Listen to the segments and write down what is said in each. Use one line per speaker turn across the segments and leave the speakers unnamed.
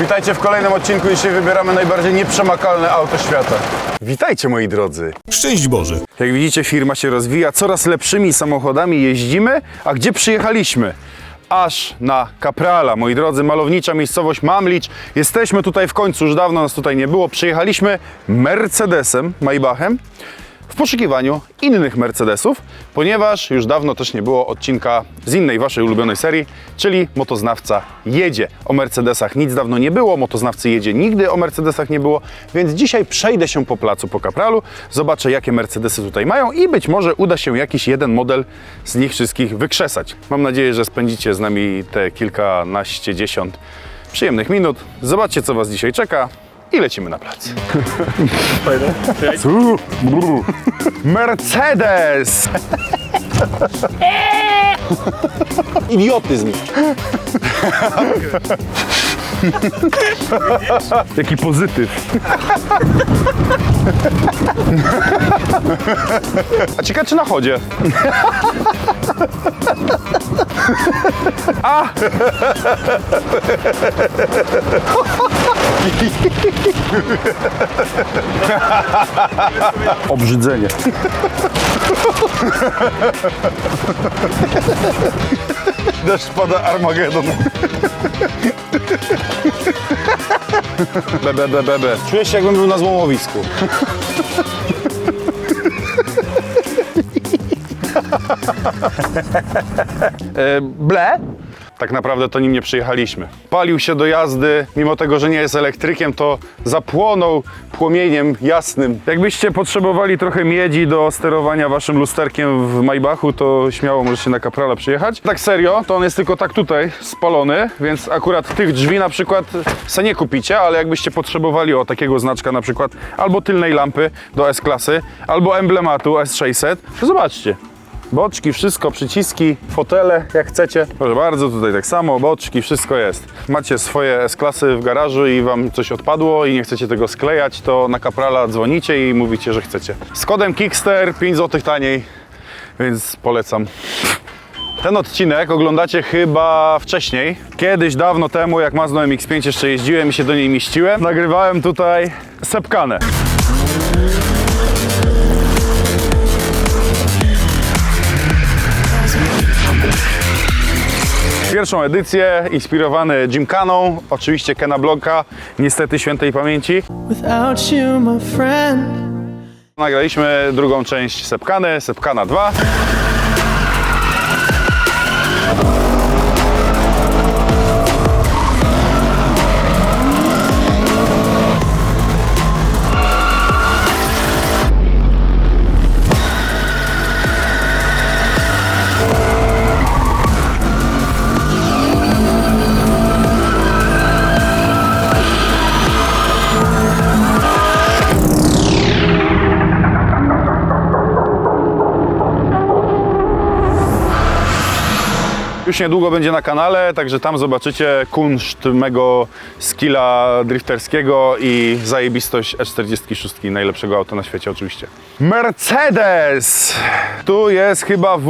Witajcie w kolejnym odcinku. Dzisiaj wybieramy najbardziej nieprzemakalne auto świata. Witajcie moi drodzy.
Szczęść Boże.
Jak widzicie, firma się rozwija, coraz lepszymi samochodami jeździmy. A gdzie przyjechaliśmy? Aż na Kaprala, moi drodzy, malownicza miejscowość Mamlicz. Jesteśmy tutaj w końcu, już dawno nas tutaj nie było. Przyjechaliśmy Mercedesem, Maybachem w poszukiwaniu innych Mercedesów, ponieważ już dawno też nie było odcinka z innej waszej ulubionej serii, czyli Motoznawca jedzie. O Mercedesach nic dawno nie było, Motoznawcy jedzie nigdy o Mercedesach nie było, więc dzisiaj przejdę się po placu po Kapralu, zobaczę jakie Mercedesy tutaj mają i być może uda się jakiś jeden model z nich wszystkich wykrzesać. Mam nadzieję, że spędzicie z nami te kilkanaście, dziesiąt przyjemnych minut. Zobaczcie co was dzisiaj czeka i lecimy na plac. Su, brr. Mercedes! Idiotyzm. Jaki pozytyw. A ciekawe czy na chodzie? A! Obrzydzenie. Deszcz pada Armagedon. Bebe, bebe, bebe. Czuję się jakbym był na złomowisku. E, ble? Tak naprawdę to nim nie przyjechaliśmy. Palił się do jazdy, mimo tego, że nie jest elektrykiem, to zapłonął płomieniem jasnym. Jakbyście potrzebowali trochę miedzi do sterowania waszym lusterkiem w Maybachu, to śmiało możecie na Caprala przyjechać. Tak serio, to on jest tylko tak tutaj spalony, więc akurat tych drzwi na przykład se nie kupicie, ale jakbyście potrzebowali o takiego znaczka na przykład albo tylnej lampy do S-klasy, albo emblematu S600, to zobaczcie. Boczki, wszystko, przyciski, fotele, jak chcecie. Proszę bardzo, tutaj tak samo, boczki, wszystko jest. Macie swoje S-klasy w garażu i wam coś odpadło i nie chcecie tego sklejać, to na Caprala dzwonicie i mówicie, że chcecie. Z kodem Kickster 5 zł taniej, więc polecam. Ten odcinek oglądacie chyba wcześniej. Kiedyś, dawno temu, jak Mazdą MX-5 jeszcze jeździłem i się do niej mieściłem, nagrywałem tutaj sepkanę. Pierwszą edycję inspirowany Gymkaną, oczywiście Kena Blocka, niestety świętej pamięci.
You.
Nagraliśmy drugą część Sepkany, Sepkana 2. Już niedługo będzie na kanale, także tam zobaczycie kunszt mego skilla drifterskiego i zajebistość E46, najlepszego auta na świecie oczywiście. Mercedes! Tu jest chyba W...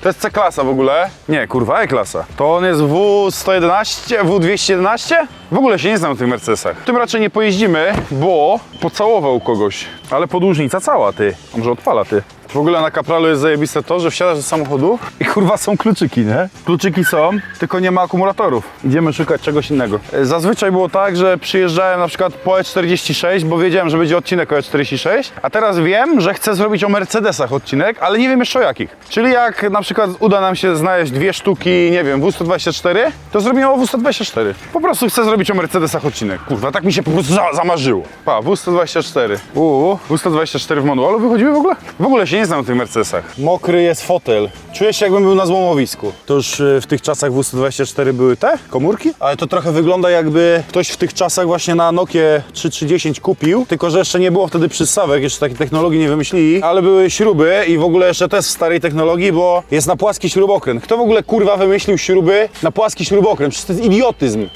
To jest C-klasa w ogóle? Nie, kurwa E-klasa. To on jest W111, W211? W ogóle się nie znam w tych Mercedesach. Tym raczej nie pojeździmy, bo pocałował kogoś. Ale podłużnica cała, ty. Może odpala, ty. W ogóle na Capralu jest zajebiste to, że wsiadasz do samochodu i kurwa są kluczyki, nie? Kluczyki są, tylko nie ma akumulatorów. Idziemy szukać czegoś innego. E, Zazwyczaj było tak, że przyjeżdżałem na przykład po E46, bo wiedziałem, że będzie odcinek o E46, a teraz wiem, że chcę zrobić o Mercedesach odcinek, ale nie wiem jeszcze o jakich. Czyli jak na przykład uda nam się znaleźć dwie sztuki, nie wiem, W124, to zrobimy o W124. Po prostu chcę zrobić o Mercedesach odcinek. Kurwa, tak mi się po prostu za zamarzyło. Pa, W124. Uuu, W124 w manualu wychodziły w ogóle? W ogóle się nie znam w tych Mercedesach. Mokry jest fotel. Czuję się jakbym był na złomowisku. To już y, w tych czasach W124 były te komórki, ale to trochę wygląda jakby ktoś w tych czasach właśnie na Nokie 3310 kupił, tylko że jeszcze nie było wtedy przystawek, jeszcze takiej technologii nie wymyślili, ale były śruby i w ogóle jeszcze też w starej technologii, bo jest na płaski śrubokręt. Kto w ogóle kurwa wymyślił śruby na płaski śrubokręt? Przecież to jest idiotyzm.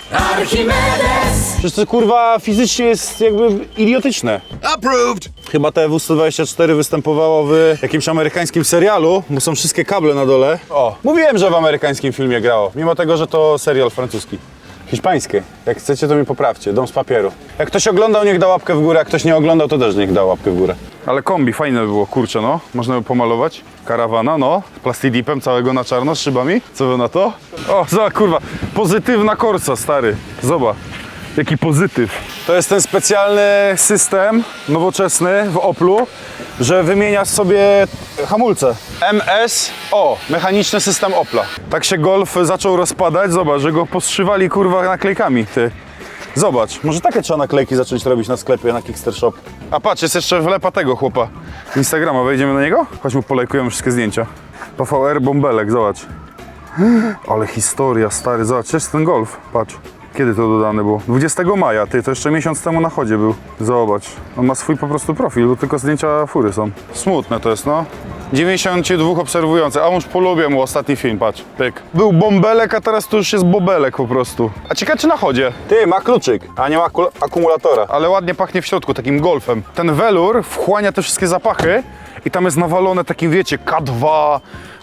Przecież to kurwa fizycznie jest jakby idiotyczne.
Approved!
Chyba te W124 występowało w jakimś amerykańskim serialu, bo są wszystkie kable na dole. O, mówiłem, że w amerykańskim filmie grało, mimo tego, że to serial francuski. Hiszpańskie. Jak chcecie, to mi poprawcie. Dom z papieru. Jak ktoś oglądał, niech da łapkę w górę. Jak ktoś nie oglądał, to też niech da łapkę w górę. Ale kombi fajne by było, kurczę, no. Można by pomalować. Karawana, no. Plastidipem całego na czarno, z szybami. Co wy na to? O, zobacz, kurwa. Pozytywna korsa, stary. Zobacz. Jaki pozytyw. To jest ten specjalny system nowoczesny w Oplu, że wymieniasz sobie hamulce. MSO, mechaniczny system Opla. Tak się Golf zaczął rozpadać, zobacz, że go postrzywali kurwa naklejkami, ty. Zobacz, może takie trzeba naklejki zacząć robić na sklepie, na Kickster Shop. A patrz, jest jeszcze wlepa tego chłopa. Instagrama, wejdziemy na niego? Chodź mu polajkujemy wszystkie zdjęcia. PVR Bąbelek, zobacz. Ale historia, stary, zobacz, jest ten golf, patrz. Kiedy to dodane było? 20 maja, ty, to jeszcze miesiąc temu na chodzie był. Zobacz, on ma swój po prostu profil, bo tylko zdjęcia fury są. Smutne to jest, no. 92 obserwujących, a już polubię mu ostatni film, patrz, pyk. Był bąbelek, a teraz to już jest bobelek po prostu. A ciekawe czy na chodzie? Ty, ma kluczyk, a nie ma akumulatora. Ale ładnie pachnie w środku, takim golfem. Ten welur wchłania te wszystkie zapachy i tam jest nawalone takim, wiecie, K2,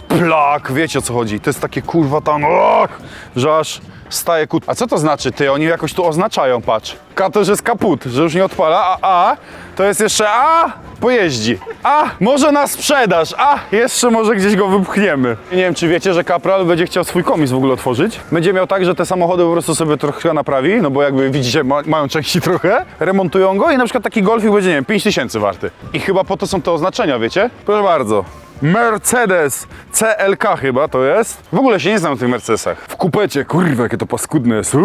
plak, wiecie o co chodzi. To jest takie kurwa tam, och, że aż staje kut. A co to znaczy ty? Oni jakoś tu oznaczają, patrz. K to już jest kaput, że już nie odpala, a A to jest jeszcze A pojeździ. A może na sprzedaż, a jeszcze może gdzieś go wypchniemy. Nie wiem czy wiecie, że Capral będzie chciał swój komis w ogóle otworzyć. Będzie miał tak, że te samochody po prostu sobie trochę naprawi, no bo jakby widzicie ma, mają części trochę, remontują go i na przykład taki Golfik będzie, nie wiem, 5000 warty. I chyba po to są te oznaczenia, wiecie? Proszę bardzo. Mercedes CLK chyba to jest. W ogóle się nie znam na tych Mercedesach. W kupecie, kurwa, jakie to paskudne jest.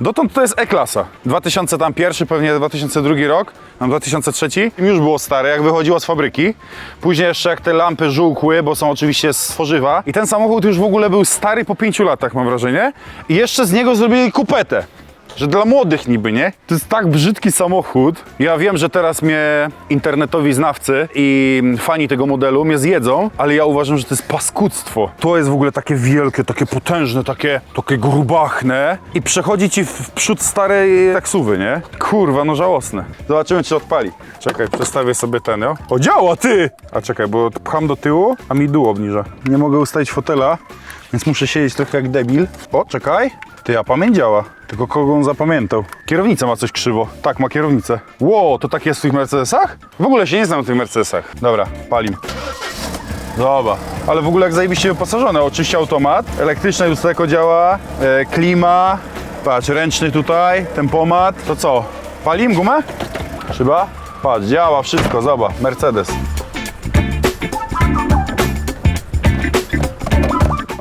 Dotąd to jest E-klasa. 2001, pewnie 2002 rok, tam 2003. Już było stare, jak wychodziło z fabryki. Później jeszcze jak te lampy żółkły, bo są oczywiście z tworzywa. I ten samochód już w ogóle był stary po 5 latach, mam wrażenie. I jeszcze z niego zrobili kupetę. Że dla młodych niby, nie? To jest tak brzydki samochód. Ja wiem, że teraz mnie internetowi znawcy i fani tego modelu mnie zjedzą, ale ja uważam, że to jest paskudztwo. To jest w ogóle takie wielkie, takie potężne, takie, takie grubachne i przechodzi ci w, przód starej taksówy, nie? Kurwa, no żałosne. Zobaczymy, czy odpali. Czekaj, przestawię sobie ten, jo? O, działa, ty! A czekaj, bo pcham do tyłu, a mi dół obniża. Nie mogę ustawić fotela, więc muszę siedzieć trochę jak debil. O, czekaj. Ty, a pamięć działa. Tylko kogo on zapamiętał? Kierownica ma coś krzywo. Tak, ma kierownicę. Ło, to tak jest w tych Mercedesach? W ogóle się nie znam w tych Mercedesach. Dobra, palim. Dobra, ale w ogóle jak zajebiście wyposażone. Oczywiście automat, elektryczne lusterko działa, e, klima, patrz, ręczny tutaj, tempomat. To co, palim gumę? Szyba? Patrz, działa wszystko, zobacz, Mercedes.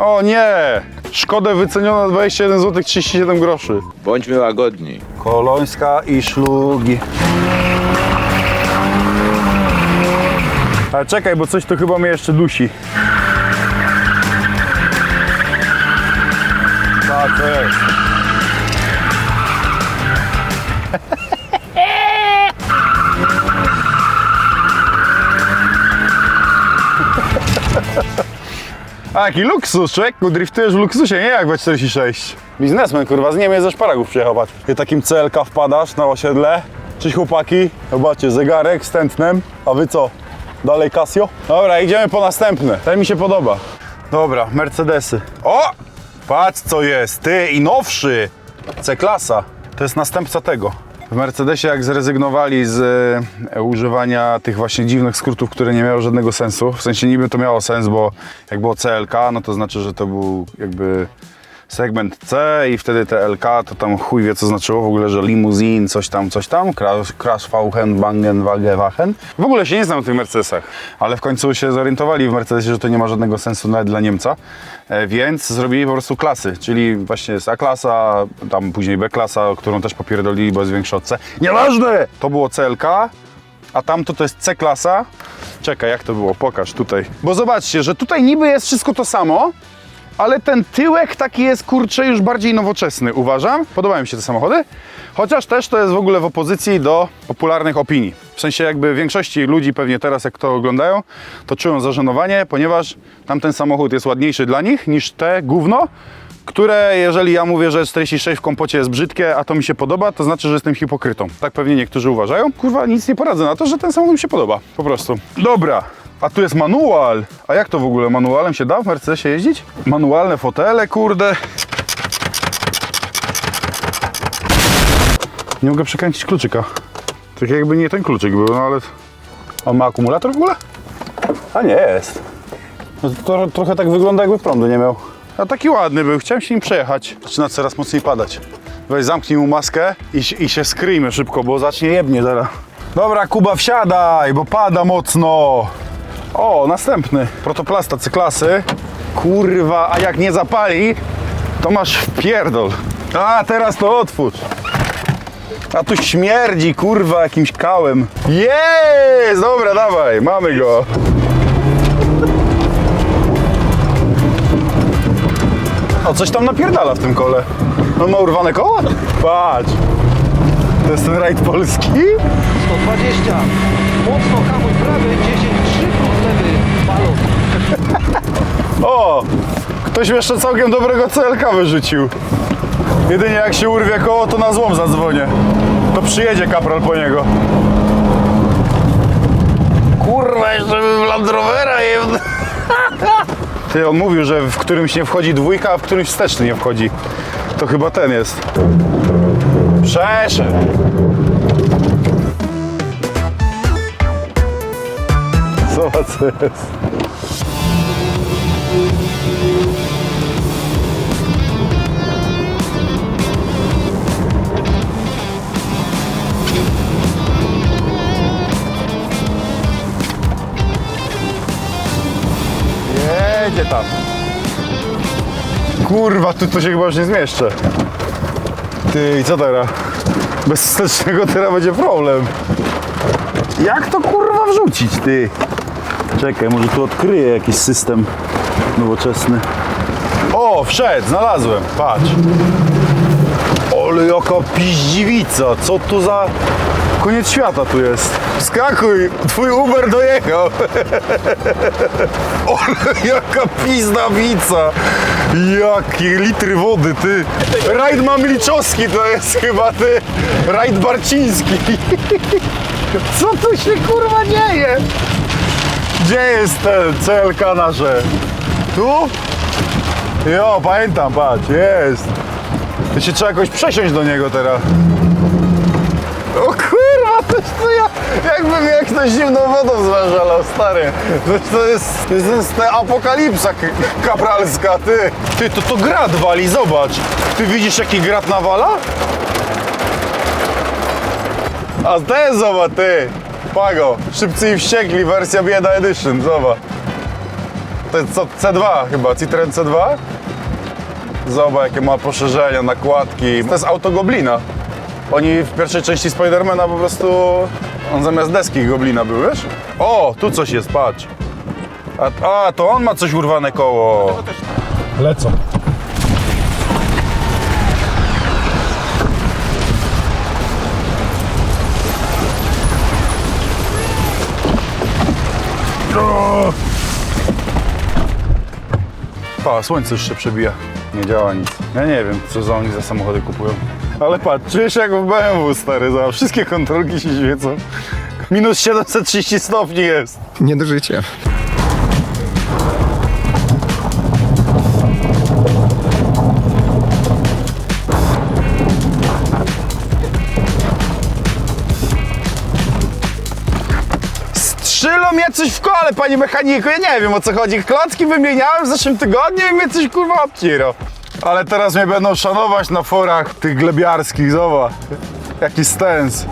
O nie! Szkodę wyceniona 21 zł 37 groszy.
Bądźmy łagodni.
Kolońska i szlugi. Ale czekaj, bo coś tu chyba mnie jeszcze dusi. Tak, to jest. A jaki luksus, człowieku, driftujesz w luksusie, nie jak we 46. Biznesmen, kurwa, z Niemiec ze szparagów przyjechał, patrz. Ty takim CLK wpadasz na osiedle. Cześć chłopaki, zobaczcie, zegarek z tętnem. A wy co? Dalej Casio? Dobra, idziemy po następne. Ten mi się podoba. Dobra, Mercedesy. O! Patrz co jest, ty i nowszy. C-klasa. To jest następca tego. W Mercedesie jak zrezygnowali z e, używania tych właśnie dziwnych skrótów, które nie miały żadnego sensu, w sensie niby to miało sens, bo jak było CLK, no to znaczy, że to był jakby segment C i wtedy te LK to tam chuj wie co znaczyło w ogóle, że limuzin, coś tam, coś tam, Crash, crash Fauchen, Bangen, Wagen, Wachen. W ogóle się nie znam w tych Mercedesach, ale w końcu się zorientowali w Mercedesie, że to nie ma żadnego sensu nawet dla Niemca, e, więc zrobili po prostu klasy, czyli właśnie jest A-klasa, tam później B-klasa, którą też popierdolili, bo jest większa od C. Nieważne! To było CLK, a tamto to jest C-klasa. Czekaj, jak to było? Pokaż tutaj. Bo zobaczcie, że tutaj niby jest wszystko to samo, ale ten tyłek taki jest, kurczę, już bardziej nowoczesny, uważam. Podobają mi się te samochody, chociaż też to jest w ogóle w opozycji do popularnych opinii. W sensie jakby większości ludzi pewnie teraz, jak to oglądają, to czują zażenowanie, ponieważ tamten samochód jest ładniejszy dla nich niż te gówno, które jeżeli ja mówię, że 46 w kompocie jest brzydkie, a to mi się podoba, to znaczy, że jestem hipokrytą. Tak pewnie niektórzy uważają. Kurwa, nic nie poradzę na to, że ten samochód mi się podoba. Po prostu. Dobra. A tu jest manual. A jak to w ogóle? Manualem się da w Mercedesie jeździć? Manualne fotele, kurde. Nie mogę przekręcić kluczyka. Tak jakby nie ten kluczyk był, no ale... On ma akumulator w ogóle? A nie jest. No to, to trochę tak wygląda jakby prądu nie miał. A taki ładny był, chciałem się nim przejechać. Zaczyna coraz mocniej padać. Weź zamknij mu maskę i, i się skryjmy szybko, bo zacznie jebnie zaraz. Dobra, Kuba, wsiadaj, bo pada mocno. O, następny. Protoplasta C-klasy. Kurwa, a jak nie zapali, to masz wpierdol. A, teraz to otwórz. A tu śmierdzi, kurwa, jakimś kałem. Jest! Dobra, dawaj, mamy go. O, coś tam napierdala w tym kole. On ma urwane koła? Patrz. To jest ten rajd polski?
120. Mocno hamuj prawy, 10,
O! Ktoś jeszcze całkiem dobrego CLK wyrzucił. Jedynie jak się urwie koło, to na złom zadzwonię. To przyjedzie kapral po niego. Kurwa, jeszcze bym Land Rovera jeb... Ty, on mówił, że w którymś nie wchodzi dwójka, a w którymś wsteczny nie wchodzi. To chyba ten jest. Przeszedł. Jest. Jedzie tam. Kurwa, tu to się chyba już nie zmieszczę. Ty, i co teraz? Bez wstecznego teraz będzie problem. Jak to kurwa wrzucić, ty? Czekaj, może tu odkryję jakiś system nowoczesny. O, wszedł, znalazłem, patrz. Ale jaka piździwica, co tu za... Koniec świata tu jest. Skakuj, twój Uber dojechał. Ale jaka pizdawica. Jakie litry wody, ty. Rajd Mamliczowski to jest chyba, ty. Rajd Barciński. Co tu się kurwa dzieje? Gdzie jest ten CLK nasze? Tu? Jo, pamiętam, patrz, jest. To się trzeba jakoś przesiąść do niego teraz. O kurwa, to, to ja jakbym jak ktoś zimną wodą zważalał, stary. To, to jest, to jest ta apokalipsa kapralska, ty. Ty, to to grat wali, zobacz. Ty widzisz jaki grat nawala? A ten zobacz, ty. Pago, szybcy i wściekli, wersja bieda edition, zobacz. To jest co, C2 chyba, Citroen C2? Zobacz, jakie ma poszerzenia, nakładki. To jest auto Goblina. Oni w pierwszej części Spidermana po prostu... On zamiast deski Goblina był, wiesz? O, tu coś jest, patrz. A, a to on ma coś urwane koło. Lecą. Pa, słońce już się przebija. Nie działa nic. Ja nie wiem, co za oni za samochody kupują. Ale patrz, czujesz jak w BMW, stary, za wszystkie kontrolki się świecą. Minus 730 stopni jest.
Nie do życia.
Coś w kole, panie mechaniku, ja nie wiem o co chodzi. Klocki wymieniałem w zeszłym tygodniu i mnie coś kurwa obciro. Ale teraz mnie będą szanować na forach tych glebiarskich, zobacz. Jaki stens.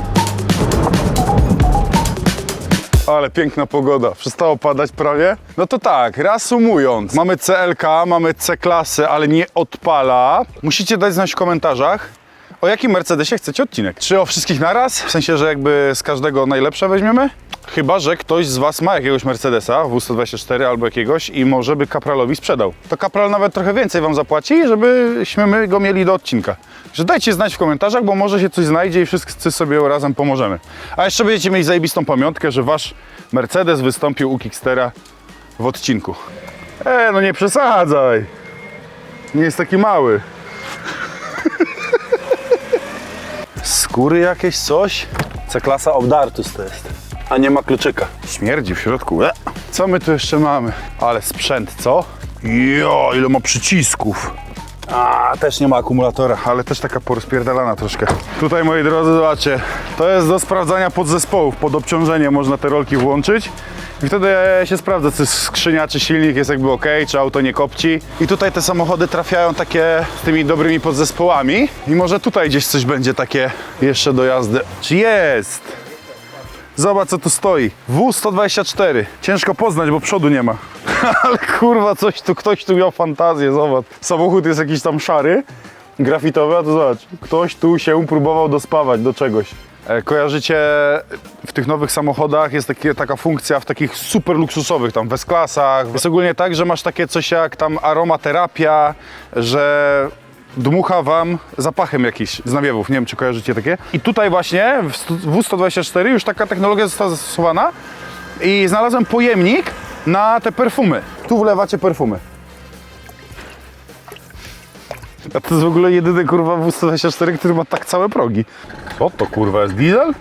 Ale piękna pogoda. Przestało padać prawie. No to tak, reasumując. Mamy CLK, mamy C-klasy, ale nie odpala. Musicie dać znać w komentarzach, o jakim Mercedesie chcecie odcinek. Czy o wszystkich naraz? W sensie, że jakby z każdego najlepsze weźmiemy? Chyba, że ktoś z Was ma jakiegoś Mercedesa W124 albo jakiegoś i może by Kapralowi sprzedał. To Kapral nawet trochę więcej Wam zapłaci, żebyśmy my go mieli do odcinka. Że dajcie znać w komentarzach, bo może się coś znajdzie i wszyscy sobie razem pomożemy. A jeszcze będziecie mieli zajebistą pamiątkę, że Wasz Mercedes wystąpił u Kickstera w odcinku. E, no nie przesadzaj. Nie jest taki mały. Skóry jakieś, coś? C-klasa Obdartus to jest. A nie ma kluczyka. Śmierdzi w środku. E. Co my tu jeszcze mamy? Ale sprzęt, co? Jo, ile ma przycisków. A, też nie ma akumulatora, ale też taka porozpierdalana troszkę. Tutaj, moi drodzy, zobaczcie, to jest do sprawdzania podzespołów. Pod obciążenie można te rolki włączyć i wtedy się sprawdza, czy skrzynia, czy silnik jest jakby ok, czy auto nie kopci. I tutaj te samochody trafiają takie z tymi dobrymi podzespołami i może tutaj gdzieś coś będzie takie jeszcze do jazdy. Czy jest? Zobacz co tu stoi. W124. Ciężko poznać, bo przodu nie ma. Ale kurwa, coś tu, ktoś tu miał fantazję, zobacz. Samochód jest jakiś tam szary, grafitowy, a to zobacz. Ktoś tu się próbował dospawać do czegoś. E, Kojarzycie, w tych nowych samochodach jest taka funkcja w takich super luksusowych, tam w S-klasach. Jest ogólnie tak, że masz takie coś jak tam aromaterapia, że dmucha wam zapachem jakiś z nawiewów. Nie wiem, czy kojarzycie takie. I tutaj właśnie w stu- W124 już taka technologia została zastosowana i znalazłem pojemnik na te perfumy. Tu wlewacie perfumy. A to jest w ogóle jedyny kurwa W124, który ma tak całe progi. Co to kurwa jest diesel?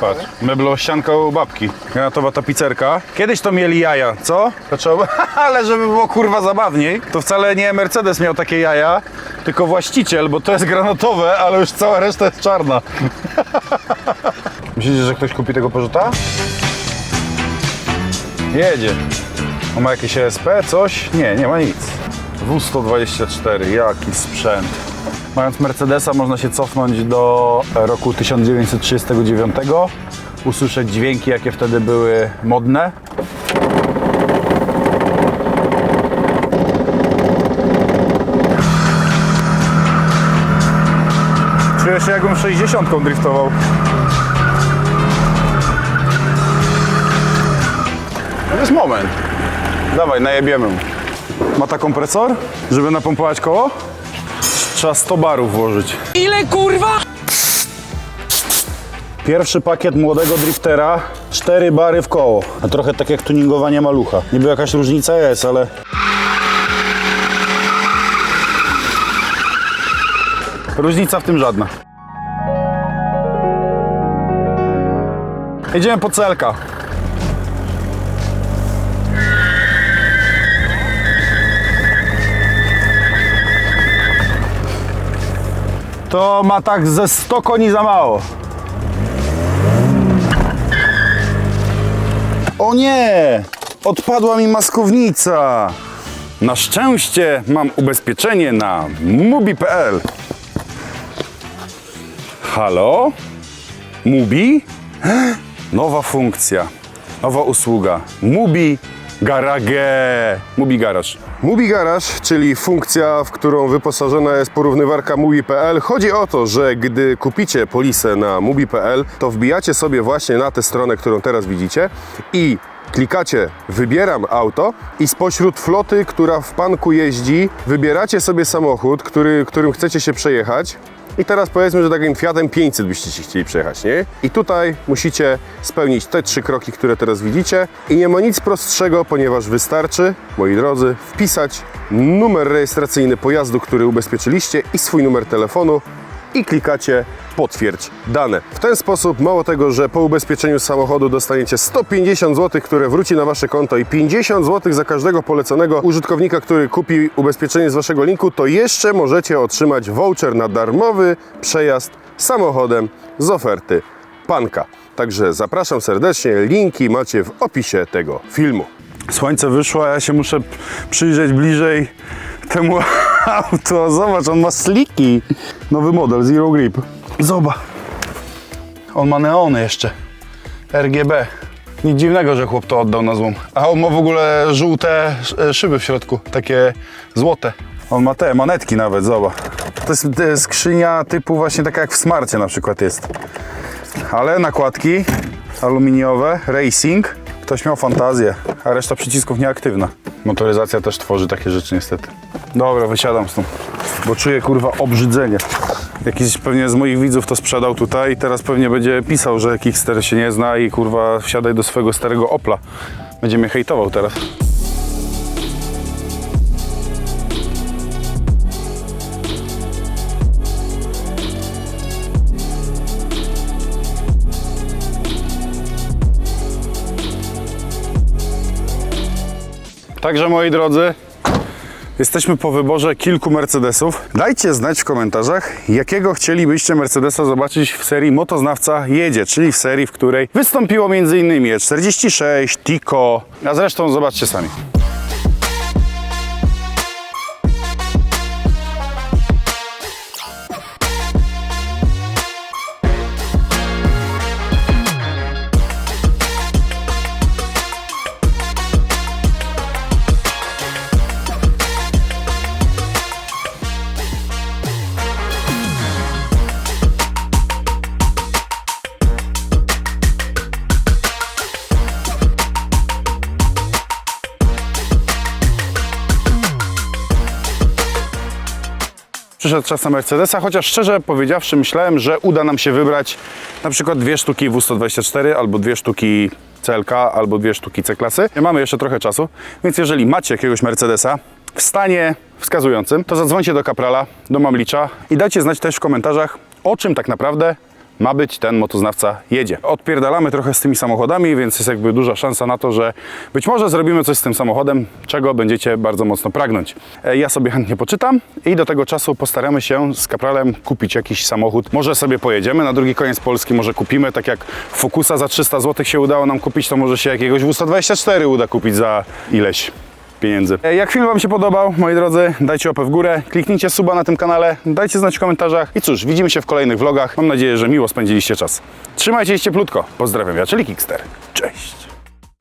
Patrz, meblościanka u babki. Granatowa tapicerka. Kiedyś to mieli jaja, co? Trzeba... Ale żeby było kurwa zabawniej, to wcale nie Mercedes miał takie jaja, tylko właściciel, bo to jest granatowe, ale już cała reszta jest czarna. Myślicie, że ktoś kupi tego porzuta? Jedzie. On ma jakieś ESP, coś? Nie, nie ma nic. W124, jaki sprzęt. Mając Mercedesa można się cofnąć do roku 1939, usłyszeć dźwięki, jakie wtedy były modne. Czuję się jakbym 60 driftował. Jest moment. Dawaj, najebiemy mu. Ma ta kompresor, żeby napompować koło? Trzeba 100 barów włożyć.
Ile kurwa?
Pierwszy pakiet młodego driftera, 4 bary w koło. A trochę tak jak tuningowanie malucha. Niby jakaś różnica jest, ale... Różnica w tym żadna. Jedziemy po celka. To ma tak ze 100 koni za mało. O nie! Odpadła mi maskownica. Na szczęście mam ubezpieczenie na mubi.pl. Halo? Mubi? Nowa funkcja, nowa usługa. Mubi Garage. Mubi Garaż.
Mubi Garage, czyli funkcja, w którą wyposażona jest porównywarka Mubi.pl. Chodzi o to, że gdy kupicie polisę na Mubi.pl, to wbijacie sobie właśnie na tę stronę, którą teraz widzicie i klikacie wybieram auto i spośród floty, która w panku jeździ, wybieracie sobie samochód, który, którym chcecie się przejechać. I teraz powiedzmy, że takim Fiatem 500 byście chcieli przejechać, nie? I tutaj musicie spełnić te trzy kroki, które teraz widzicie. I nie ma nic prostszego, ponieważ wystarczy, moi drodzy, wpisać numer rejestracyjny pojazdu, który ubezpieczyliście i swój numer telefonu i klikacie potwierdź dane. W ten sposób, mało tego, że po ubezpieczeniu samochodu dostaniecie 150 zł, które wróci na Wasze konto i 50 zł za każdego poleconego użytkownika, który kupi ubezpieczenie z Waszego linku, to jeszcze możecie otrzymać voucher na darmowy przejazd samochodem z oferty Panka. Także zapraszam serdecznie, linki macie w opisie tego filmu.
Słońce wyszło, a ja się muszę przyjrzeć bliżej temu auto. Zobacz, on ma sliki. Nowy model, Zero Grip. Zobacz. On ma neony jeszcze. RGB. Nic dziwnego, że chłop to oddał na złom. A on ma w ogóle żółte e, szyby w środku, takie złote. On ma te manetki nawet, zobacz. To jest, skrzynia typu właśnie taka jak w Smarcie na przykład jest. Ale nakładki aluminiowe, racing. Ktoś miał fantazję, a reszta przycisków nieaktywna. Motoryzacja też tworzy takie rzeczy niestety. Dobra, wysiadam stąd, bo czuję kurwa obrzydzenie. Jakiś pewnie z moich widzów to sprzedał tutaj i teraz pewnie będzie pisał, że Kickster się nie zna i kurwa wsiadaj do swojego starego Opla. Będzie mnie hejtował teraz. Także moi drodzy, Jesteśmy po wyborze kilku Mercedesów. Dajcie znać w komentarzach, jakiego chcielibyście Mercedesa zobaczyć w serii Motoznawca jedzie, czyli w serii, w której wystąpiło m.in. E46, Tico, a zresztą zobaczcie sami. Przyszedł czas na Mercedesa, chociaż szczerze powiedziawszy myślałem, że uda nam się wybrać na przykład dwie sztuki W124 albo dwie sztuki CLK albo dwie sztuki C-klasy. Mamy jeszcze trochę czasu, więc jeżeli macie jakiegoś Mercedesa w stanie wskazującym, to zadzwońcie do Kaprala, do Mamlicza i dajcie znać też w komentarzach, o czym tak naprawdę ma być ten motoznawca jedzie. Odpierdalamy trochę z tymi samochodami, więc jest jakby duża szansa na to, że być może zrobimy coś z tym samochodem, czego będziecie bardzo mocno pragnąć. E, Ja sobie chętnie poczytam i do tego czasu postaramy się z Kapralem kupić jakiś samochód. Może sobie pojedziemy na drugi koniec Polski, może kupimy, tak jak Focusa za 300 zł się udało nam kupić, to może się jakiegoś W124 uda kupić za ileś pieniędzy. E, Jak film Wam się podobał, moi drodzy, dajcie łapę w górę, kliknijcie suba na tym kanale, dajcie znać w komentarzach i cóż, widzimy się w kolejnych vlogach. Mam nadzieję, że miło spędziliście czas. Trzymajcie się cieplutko. Pozdrawiam, ja, czyli Kickster. Cześć!